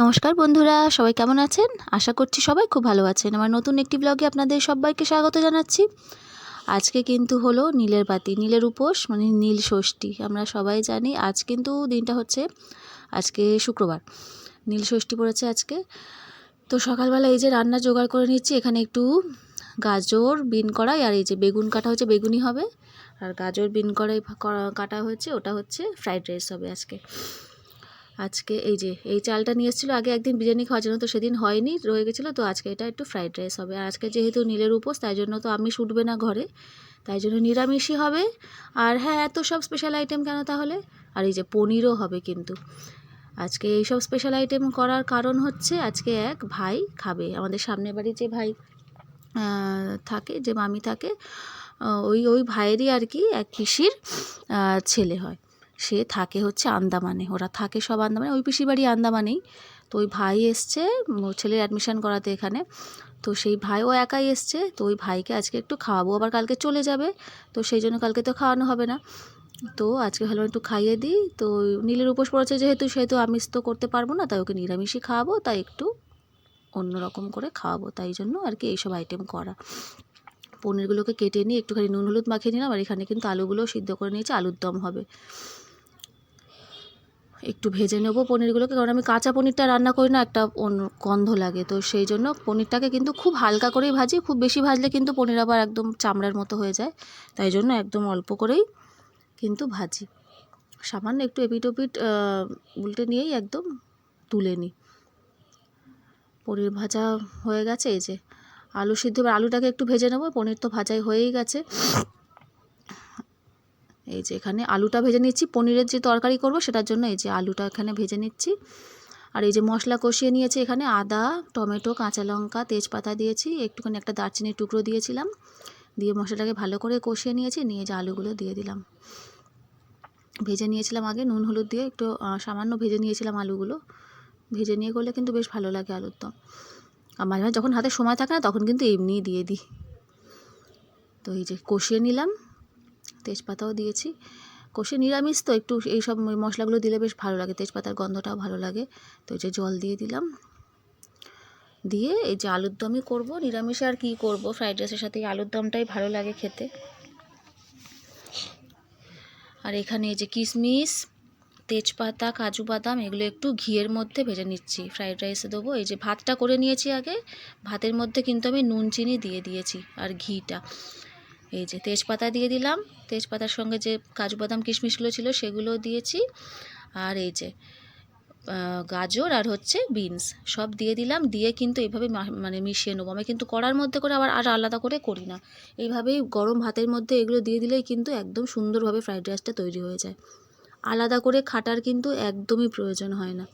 নমস্কার বন্ধুরা, সবাই কেমন আছেন? আশা করছি সবাই খুব ভালো আছেন। আমার নতুন একটি ব্লগে আপনাদের সবাইকে স্বাগত জানাচ্ছি। আজকে কিন্তু হলো নীলের বাতি, নীলের উপোস মানে নীল ষষ্ঠী। আমরা সবাই জানি আজ কিন্তু দিনটা হচ্ছে, আজকে শুক্রবার। নীল ষষ্ঠী পড়েছে আজকে। তো সকালবেলা এই যে রান্না জোগাড় করে নিচ্ছি, এখানে একটু গাজর, বিন কড়াই আর এই যে বেগুন কাটা হচ্ছে বেগুনি হবে। আর গাজর, বিন কড়াই কাটা হয়েছে, ওটা হচ্ছে ফ্রাইড রাইস হবে আজকে। আজকে এই যে, এই চালটা নিয়ে এসেছিল, আগে একদিন বিরিয়ানি খাওয়ার জন্য তো সেদিন হয়নি, রয়ে গেছিল, তো আজকে এটা একটু ফ্রাইড রাইস হবে। আর আজকে যেহেতু নীলের উপোস, তাই জন্য তো আমিষ উঠবে না ঘরে, তাই জন্য নিরামিষই হবে। আর হ্যাঁ এত সব স্পেশাল আইটেম কেন তাহলে? আর এই যে পনিরও হবে কিন্তু। আজকে এই সব স্পেশাল আইটেম করার কারণ হচ্ছে, আজকে এক ভাই খাবে, আমাদের সামনের বাড়ির যে ভাই থাকে, যে মামি থাকে ওই ওই ভাইয়েরই আর কি এক পিসির ছেলে হয়। সে থাকে হচ্ছে আন্দামানে। ওরা থাকে সব আন্দামানে। ওই পিসির বাড়ি আন্দামানেই। তো ওই ভাই এসছে ছেলের অ্যাডমিশন করাতে এখানে। তো সেই ভাইও একাই এসছে। তো ওই ভাইকে আজকে একটু খাওয়াবো। আবার কালকে চলে যাবে। তো সেই জন্য কালকে তো খাওয়ানো হবে না। তো আজকে ভালো একটু খাইয়ে দিই। তো নীলের উপোস পড়েছে যেহেতু, সেহেতু আমিষ তো করতে পারব না। তাই ওকে নিরামিষই খাওয়াবো। তাই একটু অন্য রকম করে খাওয়াবো। তাই জন্য আর কি এইসব আইটেম করা। পনিরগুলোকে কেটে নিয়ে একটুখানি নুন, হলুদ মাখিয়ে নিলাম। আর এখানে কিন্তু আলুগুলো সিদ্ধ করে নিয়েছি। আলুর দম হবে। একটু ভেজে নেব পনিরগুলোকে, কারণ আমি কাঁচা পনিরটা রান্না করি না, একটা গন্ধ লাগে। তো সেই জন্য পনিরটাকে কিন্তু খুব হালকা করেই ভাজি, খুব বেশি ভাজলে কিন্তু পনির আবার একদম চামড়ার মতো হয়ে যায়। তাই জন্য একদম অল্প করেই কিন্তু ভাজি। সামান্য একটু এপিট ওপিট উল্টে নিয়েই একদম তুলে নিই। পনির ভাজা হয়ে গেছে, এই যে আলু সিদ্ধ আলুটাকে একটু ভেজে নেব, পনির তো ভাজাই হয়েই গেছে। এই যে এখানে আলুটা ভেজে নিচ্ছি, পনিরের যে তরকারি করব সেটার জন্য এই যে আলুটা এখানে ভেজে নিচ্ছি। আর এই যে মশলা কষিয়ে নিয়েছি এখানে আদা, টমেটো, কাঁচা লঙ্কা, তেজপাতা দিয়েছি, একটুখানি একটা দারচিনির টুকরো দিয়েছিলাম। দিয়ে মশলাটাকে ভালো করে কষিয়ে নিয়েছি, নিয়ে যে আলুগুলো দিয়ে দিলাম। ভেজে নিয়েছিলাম আগে নুন, হলুদ দিয়ে একটু সামান্য ভেজে নিয়েছিলাম আলুগুলো। ভেজে নিয়ে করলে কিন্তু বেশ ভালো লাগে আলুর দম আর মাঝে মাঝে যখন হাতে সময় থাকে না, তখন কিন্তু এমনিই দিয়ে দিই। তো এই যে কষিয়ে নিলাম। তেজপাতাও দিয়েছি। কষে নিরামিষ তো, একটু এই সব মশলাগুলো দিলে বেশ ভালো লাগে, তেজপাতার গন্ধটাও ভালো লাগে। তো যে জল দিয়ে দিলাম। দিয়ে এই যে আলুর দমই করব, নিরামিষে আর কি করব? ফ্রাইড রাইসের সাথে এই আলুর দমটাই ভালো লাগে খেতে। আর এখানে এই যে কিশমিশ, তেজপাতা, কাজু বাদাম, এগুলো একটু ঘিয়ের মধ্যে ভেজে নিচ্ছি। ফ্রাইড রাইসে দেবো। এই যে ভাতটা করে নিয়েছি আগে, ভাতের মধ্যে কিন্তু আমি নুন, চিনি দিয়ে দিয়েছি, আর ঘিটা। এই যে তেজপাতা দিয়ে দিলাম। তেজপাতার সঙ্গে যে কাজু বাদাম কিশমিশগুলো ছিল সেগুলো দিয়েছি। আর এই যে গাজর আর হচ্ছে বিনস সব দিয়ে দিলাম। দিয়ে কিন্তু এইভাবে মানে মিশিয়ে নেব। আমি কিন্তু কড়ার মধ্যে করে আবার আর আলাদা করে করি না। এইভাবেই গরম ভাতের মধ্যে এগুলো দিয়ে দিলেই কিন্তু একদম সুন্দরভাবে ফ্রাইড রাইসটা তৈরি হয়ে যায়। আলাদা করে খাটার কিন্তু একদমই প্রয়োজন হয় না।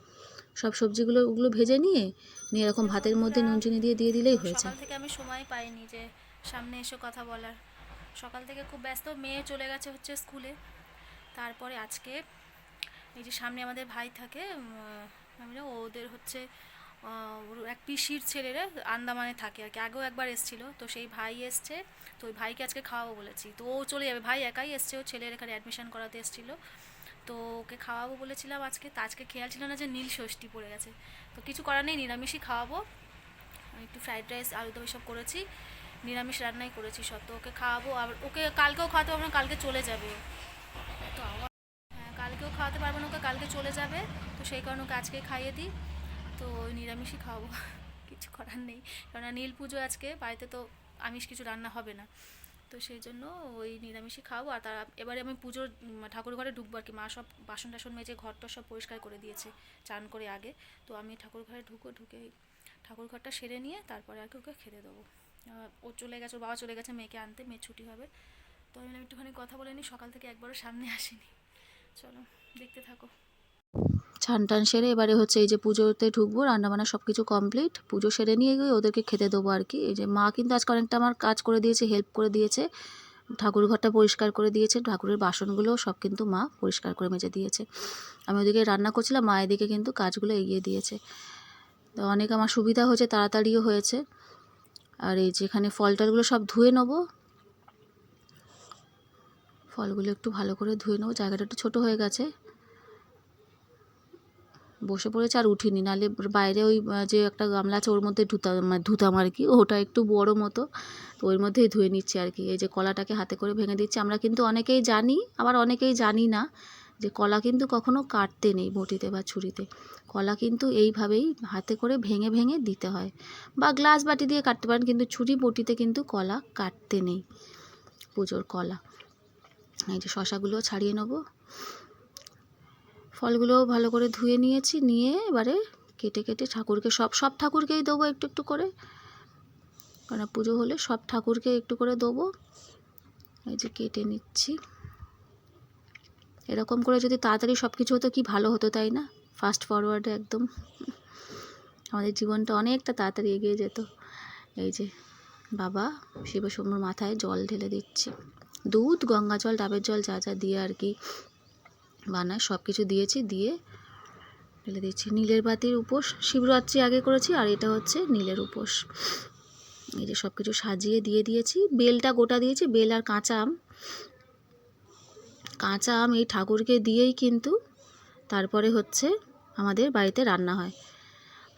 সব সবজিগুলো, ওগুলো ভেজে নিয়ে নিয়ে এরকম ভাতের মধ্যে নুন চিনি দিয়ে দিয়ে দিলেই হয়ে যায়। থেকে আমি সময় পাইনি যে সামনে এসে কথা বলার। সকাল থেকে খুব ব্যস্ত, মেয়ে চলে গেছে হচ্ছে স্কুলে। তারপরে আজকে এই যে সামনে আমাদের ভাই থাকে ওদের হচ্ছে এক পিসির ছেলেরা আন্দামানে থাকে আর কি, আগেও একবার এসেছিল। তো সেই ভাই এসছে, তো ওই ভাইকে আজকে খাওয়াবো বলেছি। তো ও চলে যাবে, ভাই একাই এসছে, ও ছেলের এখানে অ্যাডমিশন করাতে এসেছিল। তো ওকে খাওয়াবো বলেছিলাম আজকে, তো আজকে খেয়াল ছিল না যে নীল ষষ্ঠী পড়ে গেছে। তো কিছু করার নেই, নিরামিষই খাওয়াবো। একটু ফ্রাইড রাইস, আলুদম সব করেছি। নিরামিষ রান্নাই করেছি সব তো ওকে খাওয়াবো আর ওকে কালকেও খাওয়াতে পারব না, কালকে চলে যাবে। তো আবার হ্যাঁ কালকেও খাওয়াতে পারব না, ওকে কালকে চলে যাবে। তো সেই কারণে ওকে আজকে খাইয়ে দিই। তো ওই নিরামিষই খাওয়াবো। কিছু করার নেই। কেননা নীল পুজো আজকে, বাড়িতে তো আমিষ কিছু রান্না হবে না। তো সেই জন্য ওই নিরামিষই খাওয়াবো। আর তারা এবারে আমি পুজোর ঠাকুর ঘরে ঢুকবো আর কি। মা সব বাসন টাসন মেজে ঘরটা সব পরিষ্কার করে দিয়েছে, চান করে আগে। তো আমি ঠাকুর ঘরে ঢুকো ঢুকে ঠাকুর ঘরটা সেরে নিয়ে তারপরে আর কি ওকে খেতে দেবো। ও চলে গেছে বাবা চলে গেছে, মেয়েকে আনতে মেয়ে ছুটি হবে। তো আমি একটুখানি কথা বলে নিই সকাল থেকে একবারও সামনে আসেনি। চলো, দেখতে থাকো। ছান টান সেরে এবারে হচ্ছে এই যে পুজোতে ঢুকবো, রান্নাবান্না সব কিছু কমপ্লিট পুজো সেরে নিয়ে গিয়ে ওদেরকে খেতে দেবো আর কি। এই যে মা কিন্তু আজকে অনেকটা আমার কাজ করে দিয়েছে হেল্প করে দিয়েছে। ঠাকুর ঘরটা পরিষ্কার করে দিয়েছে, ঠাকুরের বাসনগুলো সব কিন্তু মা পরিষ্কার করে মেজে দিয়েছে। আমি ওদিকে রান্না করছিলাম, মা এদিকে কিন্তু কাজগুলো এগিয়ে দিয়েছে। তো অনেক আমার সুবিধা হয়েছে, তাড়াতাড়িও হয়েছে। আর এই যে এখানে ফল টলগুলো সব ধুয়ে নেব, ফলগুলো একটু ভালো করে ধুয়ে নেব। জায়গাটা একটু ছোটো হয়ে গেছে। বসে পড়েছে আর উঠিনি, নাহলে বাইরে ওই যে একটা গামলা আছে ওর মধ্যে ধুতাম ধুতাম আর কি। ওটা একটু বড় মতো, তো ওর মধ্যেই ধুয়ে নিচ্ছি আর কি। এই যে কলাটাকে হাতে করে ভেঙে দিচ্ছি। আমরা কিন্তু অনেকেই জানি, আবার অনেকেই জানি না যে কলা কিন্তু কখনো কাটতে নেই বটিতে বা ছুরিতে। কলা কিন্তু এইভাবেই হাতে করে ভেঙে ভেঙে দিতে হয় বা গ্লাস বাটি দিয়ে কাটতে পারেন, কিন্তু ছুরি বটিতে কিন্তু কলা কাটতে নেই পুজোর কলা। এই যে শশাগুলো ছাড়িয়ে নেব। ফলগুলোও ভালো করে ধুয়ে নিয়েছি, নিয়ে এবারে কেটে কেটে ঠাকুরকে সব সব ঠাকুরকেই দেবো একটু একটু করে। কারণ পুজো হলে সব ঠাকুরকে একটু করে দেবো। এই যে কেটে নিচ্ছি। এরকম করে যদি তাড়াতাড়ি সব কিছু হতো কি ভালো হতো, তাই না? ফাস্ট ফরওয়ার্ডে একদম। আমাদের জীবনটা অনেকটা তাড়াতাড়ি এগিয়ে যেত। এই যে বাবা শিবশম্ভুর মাথায় জল ঢেলে দিচ্ছি। দুধ, গঙ্গা জল, ডাবের জল যা যা দিয়ে আর কি বানায় সব কিছু দিয়েছি, দিয়ে ঢেলে দিচ্ছি নীলের বাতির উপোস, শিবরাত্রি আগে করেছি আর এটা হচ্ছে নীলের উপোস। এই যে সব কিছু সাজিয়ে দিয়ে দিয়েছি। বেলটা গোটা দিয়েছি, বেল আর কাঁচা আম। কাঁচা আম এই ঠাকুরকে দিয়েই কিন্তু তারপরে হচ্ছে আমাদের বাড়িতে রান্না হয়।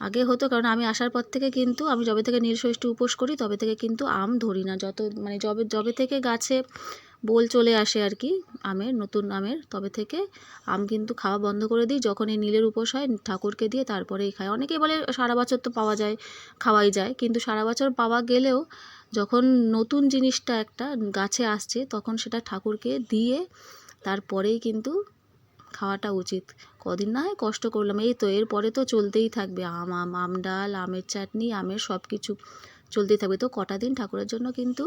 আগে হতো কারণ আমি আসার পর থেকে কিন্তু আমি যবে থেকে নীলষষ্ঠী উপোস করি, তবে থেকে কিন্তু আম ধরি না। যত মানে যবে যবে থেকে গাছে বোল চলে আসে আর কি আমের, নতুন আমের, তবে থেকে আম কিন্তু খাওয়া বন্ধ করে দিই। যখন এই নীলের উপোস হয়, ঠাকুরকে দিয়ে তারপরেই খাই। অনেকেই বলে সারা বছর তো পাওয়া যায়, খাওয়াই যায়। কিন্তু সারা বছর পাওয়া গেলেও যখন নতুন জিনিসটা একটা গাছে আসছে, তখন সেটা ঠাকুরকে দিয়ে তারপরেই কিন্তু খাওয়াটা উচিত। কদিন না হয় কষ্ট করলাম। এই তো এরপরে তো চলতেই থাকবে। আম আম আম ডাল, আমের চাটনি, আমের সব কিছু চলতেই থাকবে। তো কটা দিন ঠাকুরের জন্য কিন্তু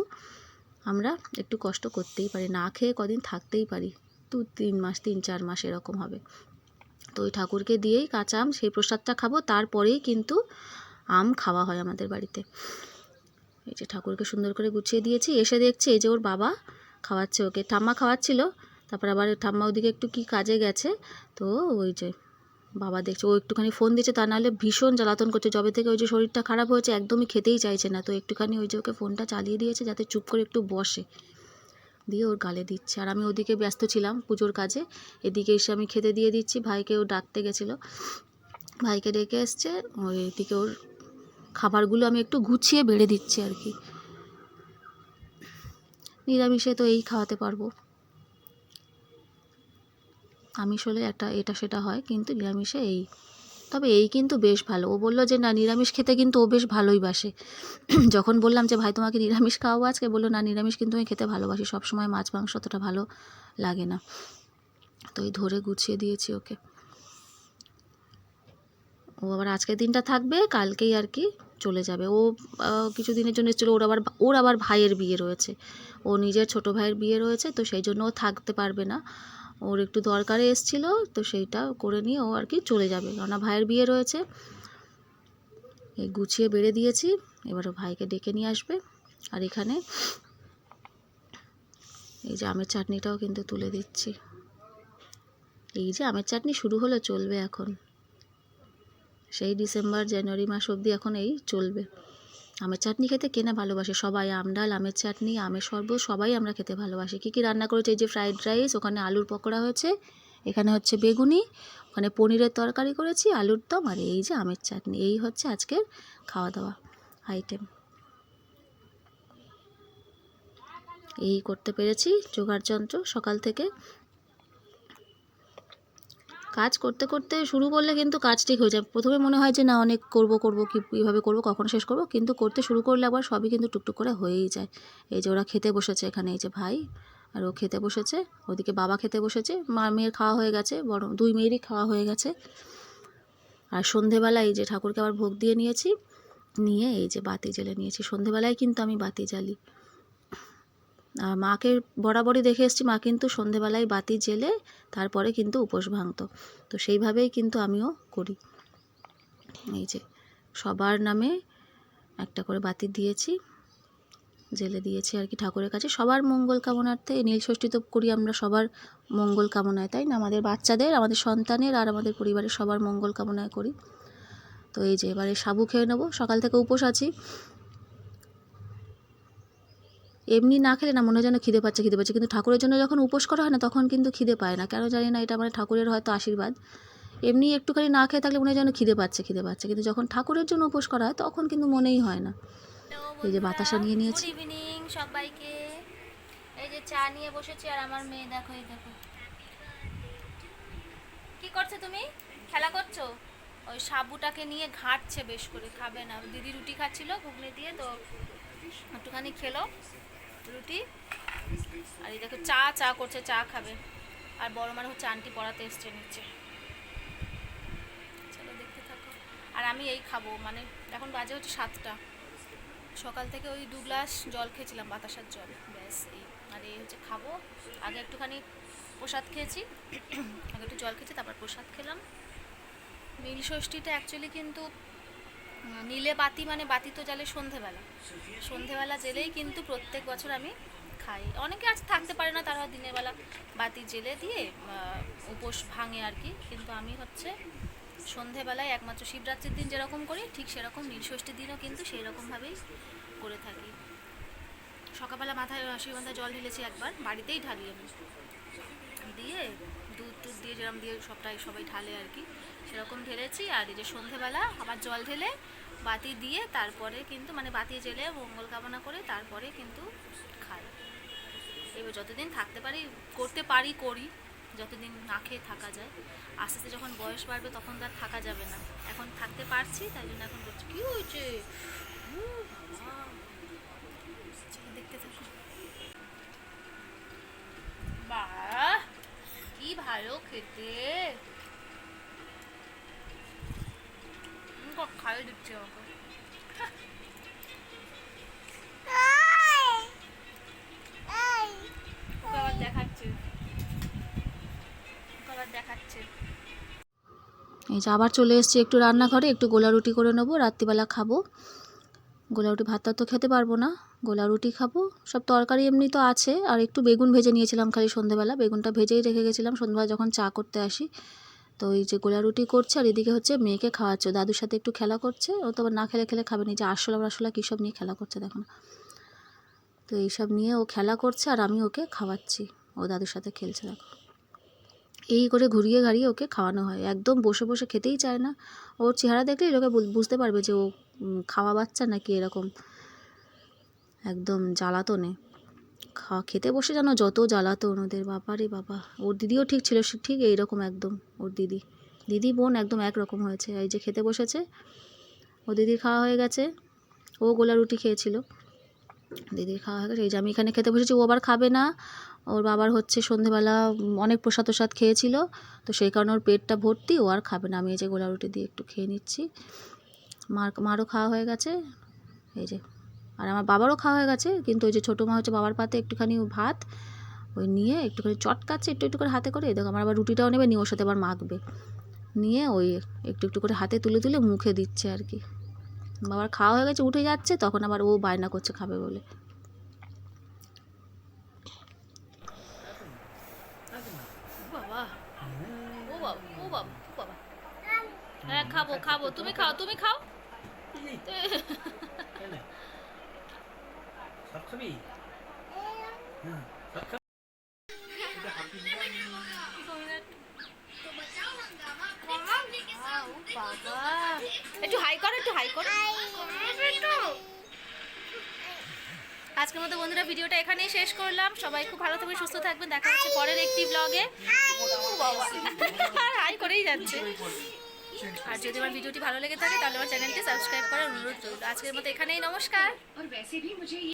আমরা একটু কষ্ট করতেই পারি। না খেয়ে কদিন থাকতেই পারি। দু, তিন মাস, তিন, চার মাস এরকম হবে। তো ওই ঠাকুরকে দিয়েই কাঁচা আম, সেই প্রসাদটা খাব। তারপরেই কিন্তু আম খাওয়া হয় আমাদের বাড়িতে। এই যে ঠাকুরকে সুন্দর করে গুছিয়ে দিয়েছি। এসে দেখছি এই যে ওর বাবা খাওয়াচ্ছে ওকে। ঠাম্মা খাওয়াচ্ছিল। তারপর আবার ঠাম্মা ওদিকে একটু কি কাজে গেছে, তো ওই যে বাবা দেখছে, ও একটুখানি ফোন দিচ্ছে, তা নাহলে ভীষণ জ্বালাতন করছে, যবে থেকে ওই যে শরীরটা খারাপ হয়েছে একদমই খেতেই চাইছে না, তো একটুখানি ওই যে ওকে ফোনটা চালিয়ে দিয়েছে যাতে চুপ করে একটু বসে। দিয়ে ওর গালে দিচ্ছে, আর আমি ওদিকে ব্যস্ত ছিলাম পুজোর কাজে, এদিকে এসে আমি খেতে দিয়ে দিচ্ছি, ভাইকে ও ডাকতে গেছিল। ভাইকে ডেকে এসছে, ওই এদিকে ওর খাবারগুলো আমি একটু গুছিয়ে বেড়ে দিচ্ছি আর কি। নিরামিষে তো এই খাওয়াতে পারব। আমিষ হলে একটা এটা সেটা হয়, কিন্তু নিরামিষে এই। তবে এই কিন্তু বেশ ভালো। ও বলল যে, না, নিরামিষ খেতে কিন্তু ও বেশ ভালোই বাসে। যখন বললাম যে, ভাই, তোমাকে নিরামিষ খাওয়াবো আজকে? বলল, না, নিরামিষ কিন্তু আমি খেতে ভালোবাসি। সবসময় মাছ মাংস অতটা ভালো লাগে না। তো এই ধরে গুছিয়ে দিয়েছি ওকে। ও আবার আজকের দিনটা থাকবে, কালকেই আর কি চলে যাবে। ও কিছু দিনের জন্য এসেছিল, ওর আবার ওর আবার ভাইয়ের বিয়ে রয়েছে। ও নিজের ছোট ভাইয়ের বিয়ে রয়েছে, তো সেই জন্য ও থাকতে পারবে না। ওর একটু দরকারে এসেছিল, তো সেইটা করে নিয়ে ও আর কি চলে যাবে। কেননা ভাইয়ের বিয়ে রয়েছে। এই গুছিয়ে বেড়ে দিয়েছি, এবার ও ভাইকে ডেকে নিয়ে আসবে। আর এখানে এই যে আমের চাটনিটাও কিন্তু তুলে দিচ্ছি। এই যে আমের চাটনি শুরু হলে চলবে এখন। সেই ডিসেম্বর, জানুয়ারি মাস অবধি এখন এই চলবে। আমের চাটনি খেতে কেনা ভালোবাসে? সবাই আম ডাল, আমের চাটনি, আমের শরবত, সবাই আমরা খেতে ভালোবাসি। কী কী রান্না করেছে? এই যে ফ্রাইড রাইস ওখানে আলুর পকোড়া হয়েছে, এখানে হচ্ছে বেগুনি, ওখানে পনিরের তরকারি করেছি, আলুর দম আর এই যে আমের চাটনি। এই হচ্ছে আজকের খাওয়া দাওয়া আইটেম এই করতে পেরেছি জোগাড় যন্ত্র সকাল থেকে। কাজ করতে করতে শুরু করলে কিন্তু কাজ ঠিক হয়ে যায়। প্রথমে মনে হয় যে, না, অনেক করব করব, কি, কীভাবে করব, কখন শেষ করব? কিন্তু করতে শুরু করলে আবার সবই কিন্তু টুকটুক করে হয়েই যায়। এই যে, ওরা খেতে বসেছে এখানে, এই যে, ভাই আর ও খেতে বসেছে, ওদিকে বাবা খেতে বসেছে, মা, মেয়ের খাওয়া হয়ে গেছে বড় দুই মেয়েরই খাওয়া হয়ে গেছে। আর সন্ধেবেলায় এই যে, ঠাকুরকে আবার ভোগ দিয়ে নিয়েছি, নিয়ে এই যে, বাতি জ্বেলে নিয়েছি। সন্ধেবেলায় কিন্তু আমি বাতি জ্বালি। আর মাকে বরাবরই দেখে এসেছি, মা কিন্তু সন্ধেবেলায় বাতি জেলে তারপরে কিন্তু উপোস ভাঙতো। তো সেইভাবেই কিন্তু আমিও করি। এই যে, সবার নামে একটা করে বাতি দিয়েছি জেলে দিয়েছি আর কি ঠাকুরের কাছে। সবার মঙ্গল কামনার্থে এই নীলষষ্ঠী তো করি আমরা সবার মঙ্গল কামনায়, তাই না? আমাদের বাচ্চাদের, আমাদের সন্তানের আর আমাদের পরিবারের সবার মঙ্গল কামনায় করি। তো এই যে, এবারে সাবু খেয়ে নেব, সকাল থেকে উপোস আছি। এমনি না খেলে না মনে হয় যেন খিদে পাচ্ছে খিদে পাচ্ছে। কিন্তু ঠাকুরের জন্য যখন উপোস করা হয় না তখন কিন্তু খিদে পায় না। কেন জানি না এটা মানে ঠাকুরের হয়তো আশীর্বাদ। এমনি একটুখানি না খেয়ে থাকলে মনে হয় যেন খিদে পাচ্ছে খিদে পাচ্ছে। কিন্তু যখন ঠাকুরের জন্য উপোস করা হয় তখন কিন্তু মনেই হয় না। এই যে বাতাসা নিয়ে নিয়েছি। ইভিনিং সবাইকে। এই যে চা নিয়ে বসেছি আর আমার মেয়ে দেখো এই দেখো। কি করছ তুমি? খেলা করছ? ওই সাবুটাকে নিয়ে ঘাঁটছে বেশ করে খাবে না। দিদি রুটি খাচ্ছিল ঘুগনি দিয়ে তো একটুখানি খেলো। রুটি। আর এই দেখো চা চা করছে, চা খাবে। আর বড় মানে হচ্ছে আন্টি পড়াতে এসছে নিচে। চলো দেখতে থাকো। আর আমি এই খাব মানে এখন বাজে হচ্ছে সাতটা। সকাল থেকে ওই দু গ্লাস জল খেয়েছিলাম, বাতাসার জল। ব্যাস, এই। আর এই হচ্ছে খাব। আগে একটুখানি প্রসাদ খেয়েছি। আগে একটু জল খেয়েছি, তারপর প্রসাদ খেলাম। নীল ষষ্ঠীটা অ্যাকচুয়ালি কিন্তু নীলে বাতি মানে বাতি তো জ্বালে সন্ধেবেলা। সন্ধেবেলা জেলেই কিন্তু প্রত্যেক বছর আমি খাই। অনেকে আজ থাকতে পারে না, তারা দিনের বেলা বাতি জেলে দিয়ে উপোস ভাঙে আর কি। কিন্তু আমি হচ্ছে সন্ধেবেলায় একমাত্র শিবরাত্রির দিন যেরকম করি, ঠিক সেরকম নীলষষ্ঠীর দিনও কিন্তু সেই রকমভাবেই করে থাকি। সকালবেলা মাথায় রসগন্ধা জল ঢেলেছি একবার, বাড়িতেই ঢালি আমি দিয়ে দুধ টুধ দিয়ে যেরকম দিয়ে সবটাই সবাই ঢালে আর কি। সেরকম ঢেলেছি। আর এই যে সন্ধেবেলা আবার জল ঢেলে বাতি দিয়ে তারপরে কিন্তু মানে বাতি জেলে মঙ্গল কামনা করে তারপরে কিন্তু খাই। এবার যতদিন থাকতে পারি, করতে পারি, করি, যতদিন না খেয়ে থাকা যায়। আস্তে আস্তে যখন বয়স বাড়বে তখন আর থাকা যাবে না। এখন থাকতে পারছি, তাই জন্য এখন করছি। কি হয়েছে? দেখতে থাকো। বাহ, কি ভালো খেতে। উম, খাইয়ে দিচ্ছে আমাকে ওকে দেখাচ্ছে দেখাচ্ছে এই যে আবার চলে এসেছি একটু রান্নাঘরে একটু গোলা রুটি করে নেব রাত্রিবেলা খাব। গোলা রুটি ভাতটা তো খেতে পারব না গোলা রুটি খাব। সব তরকারি এমনি তো আছে আর একটু বেগুন ভেজে নিয়েছিলাম খালি সন্ধেবেলা। বেগুনটা ভেজেই রেখে গেছিলাম সন্ধ্যাবেলা যখন চা করতে আসি তো এই যে গোলা রুটি করছে আর এদিকে হচ্ছে মেয়েকে খাওয়াচ্ছে। দাদুর সাথে একটু খেলা করছে। ও তো আবার না খেলে খেলে খাবে না। যে আরশোলা আরশোলা কী সব নিয়ে খেলা করছে দেখো না। তো এইসব নিয়ে ও খেলা করছে আর আমি ওকে খাওয়াচ্ছি। ও দাদুর সাথে খেলছে দেখো। এই করে ঘুরিয়ে ঘাড়িয়ে ওকে খাওয়ানো হয়। একদম বসে বসে খেতেই চায় না। ওর চেহারা দেখলেই লোকে বুঝ- বুঝতে পারবে যে ও খাওয়া বাচ্চা নাকি এরকম একদম জ্বালাতনে। খাওয়া খেতে বসে যেন যত জ্বালাতন ওদের বাবারে বাবা। ওর দিদিও ঠিক ছিল ঠিক এইরকম একদম, ওর দিদি। দিদি বোন একদম একরকম হয়েছে। এই যে খেতে বসেছে, ও দিদির খাওয়া হয়ে গেছে, ও গোলা রুটি খেয়েছিল। দিদির খাওয়া হয়ে গেছে, এই যে আমি এখানে খেতে বসেছি, ও আবার খাবে না। ওর বাবার হচ্ছে সন্ধেবেলা অনেক প্রসাদ প্রসাদ খেয়েছিল, তো সেই কারণে ওর পেটটা ভর্তি, ও আর খাবে না। আমি এই যে গোলা রুটি দিয়ে একটু খেয়ে নিচ্ছি। মার, মারও খাওয়া হয়ে গেছে। এই যে আর আমার বাবারও খাওয়া হয়ে গেছে কিন্তু ওই যে ছোটো মা হচ্ছে বাবার পাতে একটুখানি ভাত ওই নিয়ে একটুখানি চটকাচ্ছে একটু একটু করে হাতে করে দেখো আমার আবার রুটিটাও নেবে নিয়ে ওর সাথে আবার মাখবে। নিয়ে ওই একটু একটু করে হাতে তুলে তুলে মুখে দিচ্ছে আর কি। বাবার খাওয়া হয়ে গেছে উঠে যাচ্ছে তখন আবার ও বায়না করছে খাবে বলে। হ্যাঁ খাব খাব তুমি খাও তুমি খাও। একটু হাই একটু হাই আজকের মতো বন্ধুরা ভিডিওটা এখানেই শেষ করলাম। সবাই খুব ভালো থাকবে সুস্থ থাকবেন। দেখা হচ্ছে পরের একটি ব্লগে হাই করেই যাচ্ছে। আর যদি আমার ভিডিওটি ভালো লেগে থাকে, তাহলে আমার চ্যানেলটি সাবস্ক্রাইব করার অনুরোধ রইল। আজকের মতো এখানেই নমস্কার।